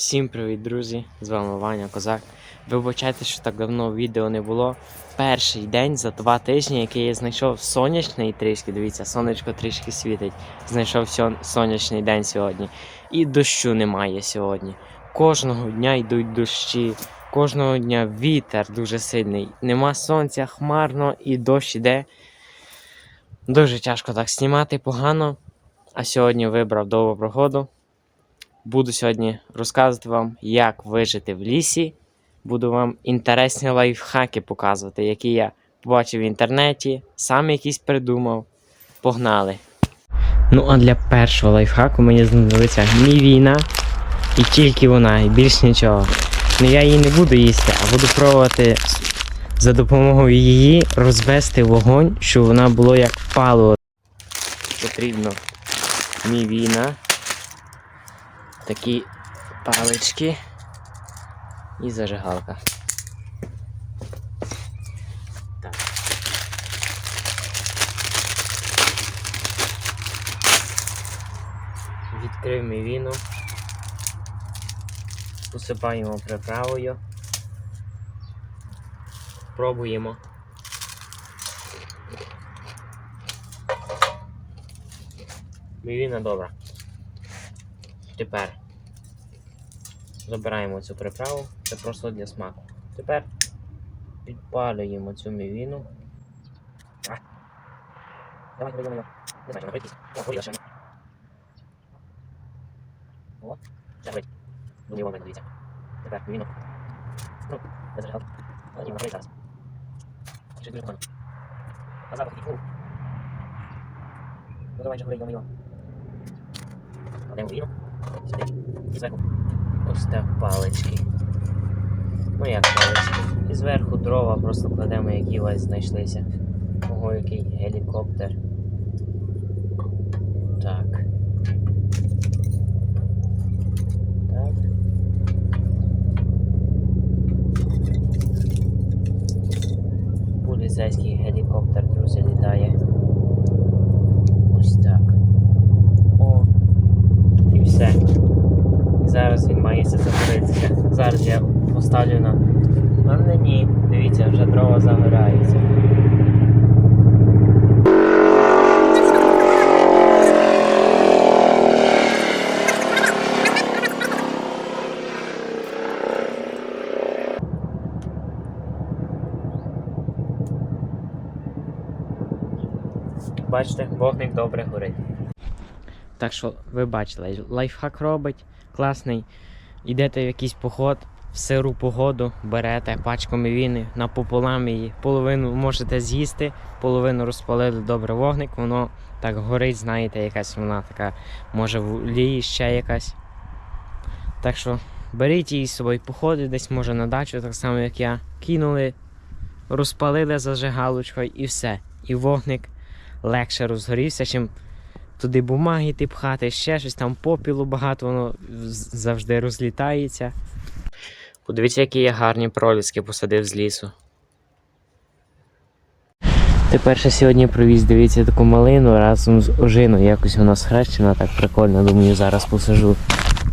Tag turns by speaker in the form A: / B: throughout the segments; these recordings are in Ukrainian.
A: Всім привіт, друзі! З вами Ваня Козак. Вибачайте, що так давно відео не було. Перший день за два тижні, який я знайшов сонячний трішки. Дивіться, сонечко трішки світить. Знайшов сонячний день сьогодні. І дощу немає сьогодні. Кожного дня йдуть дощі, кожного дня вітер дуже сильний. Нема сонця, хмарно і дощ іде. Дуже тяжко так знімати погано. А сьогодні вибрав довгу прогоду. Буду сьогодні розказувати вам, як вижити в лісі. Буду вам інтересні лайфхаки показувати, які я побачив в інтернеті, сам якісь придумав. Погнали! Ну, а для першого лайфхаку мені знадобиться мівіна і тільки вона, і більш нічого. Ну я її не буду їсти, а буду пробувати за допомогою її розвести вогонь, щоб вона було як паливо. Потрібно мівіна такі палички і зажигалка. Відкрив мівіну, посипаємо приправою, пробуємо. Мівіна добра. Тепер забираємо цю приправу, це просто для смаку. Тепер підпалюємо цю мівіну. Давай, давай. Не знаю, накритись. О, горіла ще. О, ще горить. Буде вогонь, дивіться. Тепер мівіну. Ну, я зажигав. Але ні, накрить зараз. Ще дуже прикольно. А запах такий, фу. Ну давай, вже горить, йо-моє. Кладемо мівіну. Ось так палички. Ну як палички. І зверху дрова просто кладемо, які у вас знайшлися. Ого, який гелікоптер. Так. Так. Поліцейський гелікоптер, друзі, літає. Ось так. О. І все. І зараз він має загоритися. Зараз я поставлю на. Але ні, дивіться, вже дрова загоряються. Бачите, вогник добре горить. Так що ви бачили, лайфхак робить, класний. Йдете в якийсь поход, в сиру погоду, берете пачку мівіни, напополам її, половину можете з'їсти, половину розпалили добре вогник, воно так горить, знаєте, якась вона така, може в олії ще якась. Так що беріть її з собою походи, десь може на дачу, так само як я. Кинули, розпалили зажигалочкою і все. І вогник легше розгорівся, чим туди бумаги ти пхати, ще щось там попілу багато, воно завжди розлітається. Подивіться, які я гарні проліски посадив з лісу. Тепер ще сьогодні привіз, дивіться, таку малину разом з ожиною. Якось вона схрещена, так прикольно. Думаю, зараз посажу.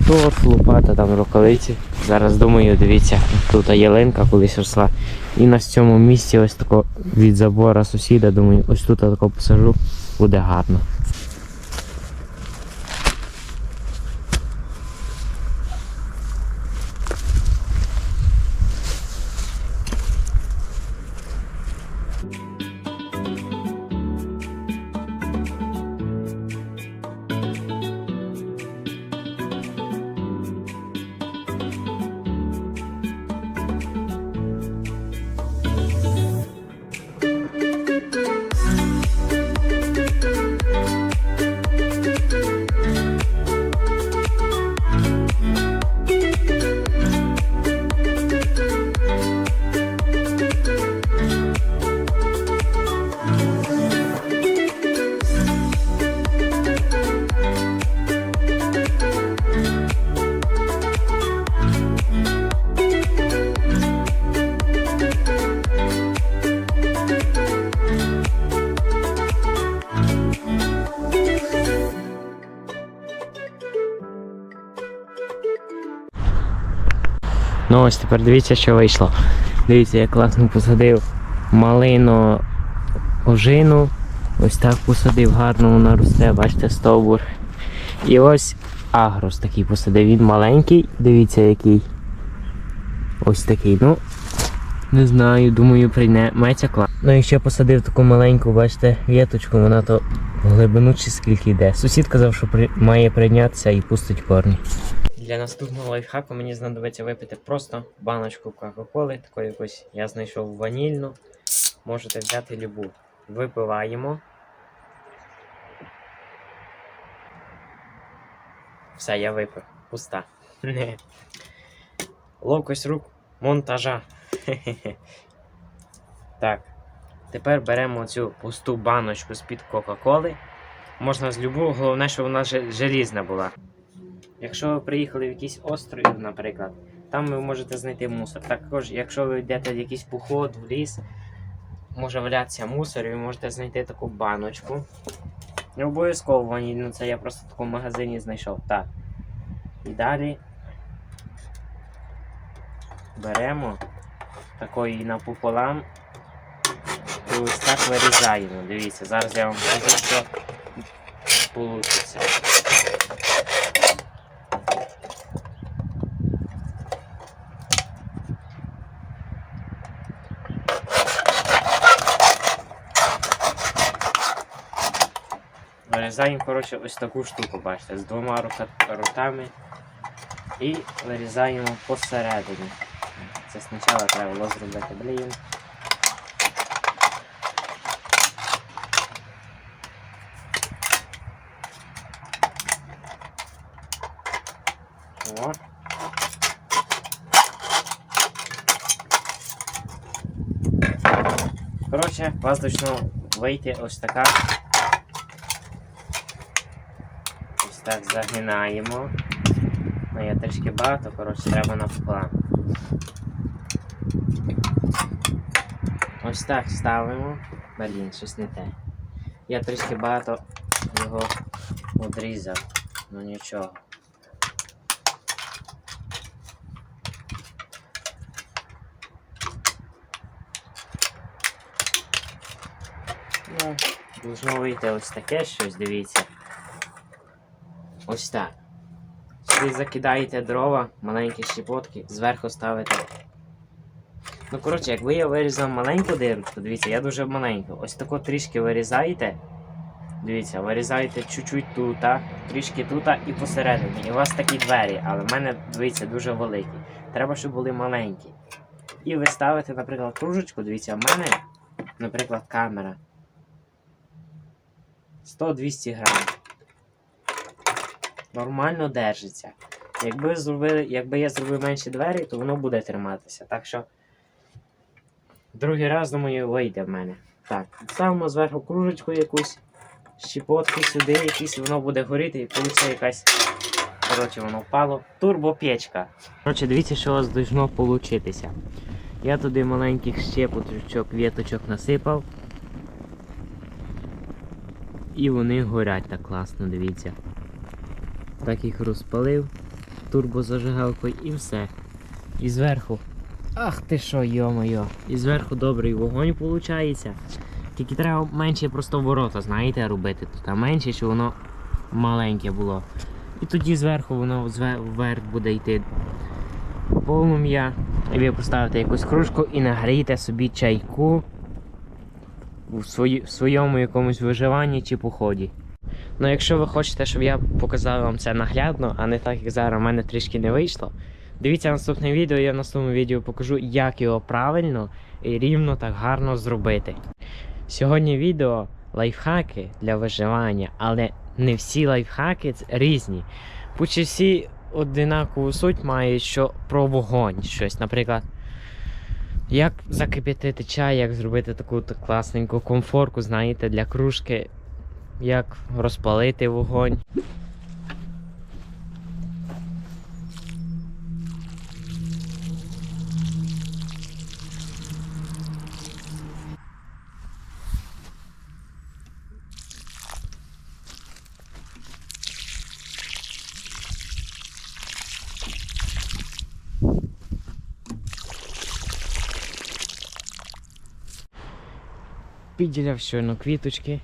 A: Торф, лопата, там рукавиці. Зараз думаю, дивіться, тут ялинка колись росла. І на цьому місці ось тако від забора сусіда, думаю, ось тут тако посажу, буде гарно. Ось тепер дивіться, що вийшло. Дивіться, я класно посадив малину ожину. Ось так посадив, гарно вона росте, бачите, стовбур. І ось агрос такий посадив. Він маленький, дивіться який. Ось такий. Ну, не знаю, думаю, прийметься клас. Ну і ще посадив таку маленьку, бачите, віточку, вона то в глибину чи скільки йде. Сусід казав, що при... має прийнятися і пустить корні. Для наступного лайфхаку мені знадобиться випити просто баночку Кока-Коли, таку якусь я знайшов ванільну. Можете взяти любу. Випиваємо. Все, я випив. Пуста. Ловкость рук монтажа. Так. Тепер беремо цю пусту баночку з-під Кока-Коли. Можна з любого, головне, щоб вона же- желізна була. Якщо ви приїхали в якийсь острів, наприклад, там ви можете знайти мусор. Також, якщо ви йдете в якийсь поход в ліс, може валятися мусор, і ви можете знайти таку баночку. Не обов'язково ванільну, це я просто в такому магазині знайшов. Так. І далі беремо такої напополам і ось так вирізаємо. Дивіться, зараз я вам покажу, що вийде. Вирізаємо, коротше, ось таку штуку, бачите, з двома ротами. І вирізаємо посередині. Це спочатку треба було зробити, блін. Коротше, у вас вийти ось така. Ось так загинаємо. Ну, я трішки багато, коротше, треба напополам. Ось так ставимо. Блін, щось не те. Я трішки багато його одрізав. Ну нічого. Ну, должно вийти ось таке щось, дивіться. Ось так. Сюди закидаєте дрова, маленькі щепотки, зверху ставите. Ну, коротше, якби я вирізав маленьку дирочку, дивіться, я дуже маленьку. Ось тако трішки вирізаєте. Дивіться, вирізаєте чуть-чуть тут, трішки тут і посередині. І у вас такі двері, але в мене, дивіться, дуже великі. Треба, щоб були маленькі. І ви ставите, наприклад, кружечку, дивіться, в мене, наприклад, камера. 100-200 грамів. Нормально держиться. Якби, зробили, якби я зробив менші двері, то воно буде триматися. Так що другий раз, думаю, вийде в мене. Так, ставимо зверху кружечку якусь, щепотки сюди, якісь, воно буде горіти і вийде якась. Коротше, воно впало. Турбопечка. Коротше, дивіться, що у вас должно получитися. Я туди маленьких щепоточок, віточок насипав. І вони горять так класно, дивіться. Так їх розпалив турбозажигалкою і все. І зверху. Ах ти що, йо-моє. І зверху добрий вогонь виходить. Тільки треба менше просто ворота, знаєте, робити тут. А менше, щоб воно маленьке було. І тоді зверху воно вверх буде йти полум'я. І ви поставите якусь кружку і нагрієте собі чайку в, своєму якомусь виживанні чи поході. Ну, якщо ви хочете, щоб я показав вам це наглядно, а не так, як зараз у мене трішки не вийшло. Дивіться наступне відео, я в наступному відео покажу, як його правильно і рівно так гарно зробити. Сьогодні відео лайфхаки для виживання, але не всі лайфхаки різні. Почти всі одинакову суть мають, що про вогонь щось. Наприклад, як закип'ятити чай, як зробити таку класненьку комфорку, знаєте, для кружки, як розпалити вогонь. Підділяв щойно квіточки.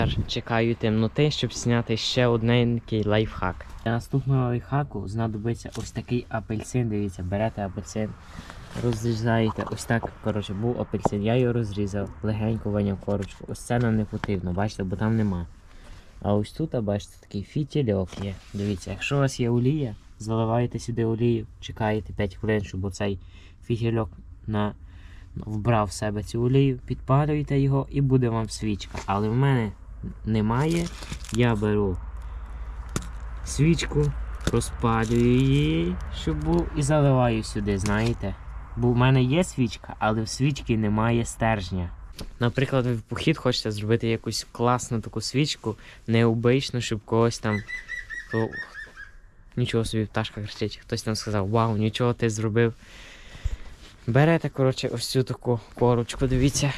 A: Тепер чекаю темноти, щоб зняти ще одненький лайфхак. Для наступного лайфхаку знадобиться ось такий апельсин. Дивіться, берете апельсин, розрізаєте ось так. Коротше, був апельсин, я його розрізав, легенько виняв корочку. Ось це нам не потрібно, бачите, бо там нема. А ось тут, бачите, такий фітільок є. Дивіться, якщо у вас є олія, заливаєте сюди олію, чекаєте 5 хвилин, щоб оцей фітільок на... вбрав в себе цю олію, підпалюєте його і буде вам свічка. Але в мене немає. Я беру свічку, розпалюю її, щоб був, і заливаю сюди, знаєте. Бо в мене є свічка, але в свічки немає стержня. Наприклад, ви в похід хочете зробити якусь класну таку свічку, необичну, щоб когось там. Нічого собі пташка кричить, хтось там сказав, вау, нічого ти зробив. Берете, коротше, ось цю таку корочку, дивіться,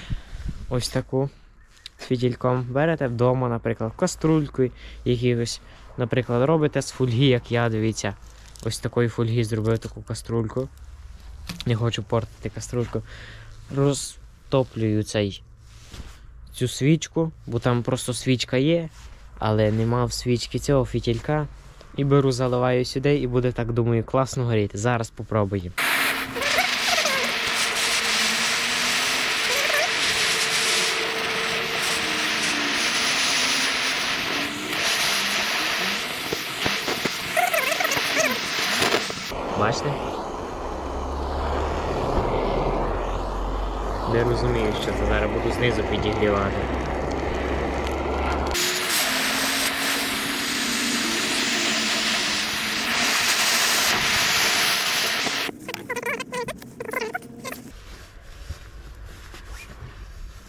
A: ось таку з фітільком. Берете вдома, наприклад, каструльку якихось, наприклад, робите з фольги, як я, дивіться. Ось такої фольги зробив таку каструльку. Не хочу портити каструльку. Розтоплюю цей, цю свічку, бо там просто свічка є, але нема в свічки цього фітілька. І беру, заливаю сюди, і буде так, думаю, класно горіти. Зараз попробуємо. Бачите? Не розумію, що це зараз буду знизу підігрівати.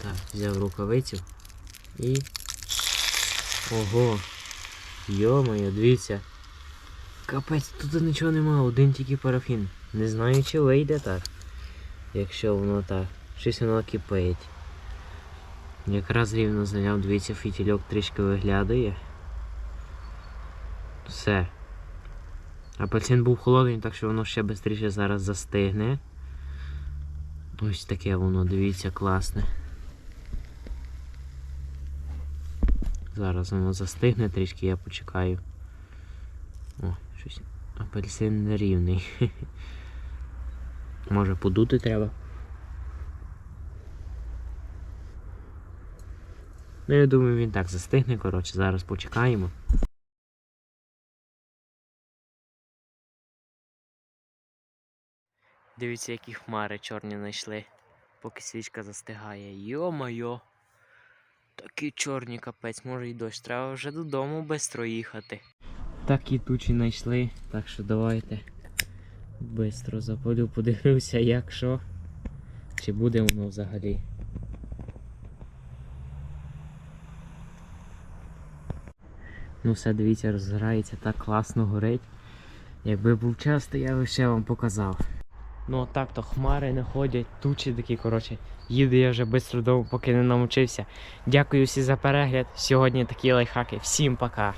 A: Так, взяв рукавицю і. Ого! Йо-моє, дивіться. Капець, тут нічого нема, один тільки парафін. Не знаю, чи вийде так. Якщо воно так. Щось воно кипить. Якраз рівно зайняв, дивіться, фітільок трішки виглядає. Все. Апельсин був холодний, так що воно ще швидше зараз застигне. Ось таке воно, дивіться, класне. Зараз воно застигне трішки, я почекаю. О, щось апельсин нерівний. Може подути треба. Ну, я думаю, він так застигне, коротше, зараз почекаємо. Дивіться, які хмари чорні знайшли, поки свічка застигає. Йо-майо! Такі чорні капець, може й дощ. Треба вже додому швидко їхати. Такі тучі знайшли, так що давайте швидко запалю, подивлюся, як що. Чи буде воно взагалі. Ну все, дивіться, розгорається так класно горить. Якби був час, то я би ще вам показав. Ну так то хмари не ходять, тучі такі, коротше. Їду я вже швидко додому, поки не намучився. Дякую всі за перегляд. Сьогодні такі лайфхаки. Всім пока.